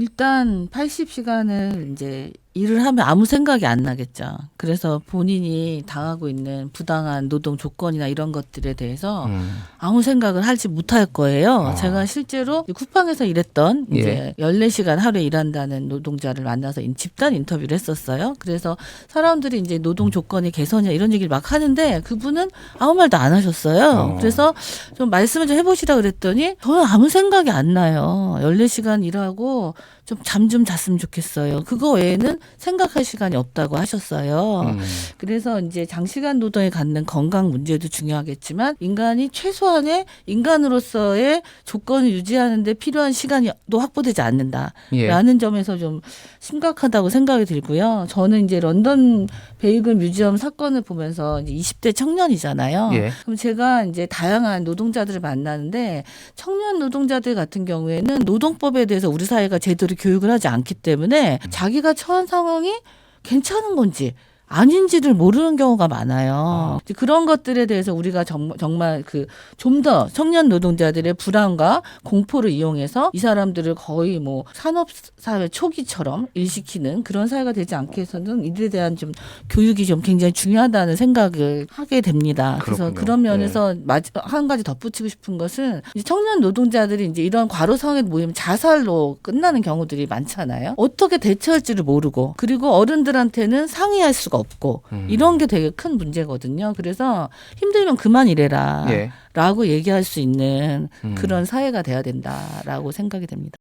일단 80시간을 이제 일을 하면 아무 생각이 안 나겠죠. 그래서 본인이 당하고 있는 부당한 노동 조건이나 이런 것들에 대해서 음. 아무 생각을 하지 못할 거예요. 아. 제가 실제로 쿠팡에서 일했던 예. 이제 14시간 하루에 일한다는 노동자를 만나서 인- 집단 인터뷰를 했었어요. 그래서 사람들이 이제 노동 조건이 개선이야 이런 얘기를 막 하는데 그분은 아무 말도 안 하셨어요. 어. 그래서 좀 말씀을 좀 해보시라 그랬더니 저는 아무 생각이 안 나요. 14시간 일하고 좀 잠좀 잤으면 좋겠어요. 그거 외에는 생각할 시간이 없다고 하셨어요. 음. 그래서 이제 장시간 노동에 갖는 건강 문제도 중요하겠지만 인간이 최소한의 인간으로서의 조건을 유지하는데 필요한 시간이 또 확보되지 않는다라는 예. 점에서 좀 심각하다고 생각이 들고요. 저는 이제 런던 베이글 뮤지엄 사건을 보면서 이제 20대 청년이잖아요. 예. 그럼 제가 이제 다양한 노동자들을 만나는데 청년 노동자들 같은 경우에는 노동법에 대해서 우리 사회가 제대로 교육을 하지 않기 때문에 자기가 처한 상황이 괜찮은 건지 아닌지를 모르는 경우가 많아요. 이제 그런 것들에 대해서 우리가 정, 정말 그 좀 더 청년 노동자들의 불안과 공포를 이용해서 이 사람들을 거의 뭐 산업 사회 초기처럼 일시키는 그런 사회가 되지 않게 해서는 이들에 대한 좀 교육이 좀 굉장히 중요하다는 생각을 하게 됩니다. 그래서 그렇군요. 그런 면에서 마지- 한 가지 덧붙이고 싶은 것은 청년 노동자들이 이제 이런 과로 상황에 모이면 자살로 끝나는 경우들이 많잖아요. 어떻게 대처할지를 모르고 그리고 어른들한테는 상의할 수가 없고 음. 이런 게 되게 큰 문제거든요. 그래서 힘들면 그만 일해라. 예. 라고 얘기할 수 있는 음. 그런 사회가 돼야 된다라고 생각이 됩니다.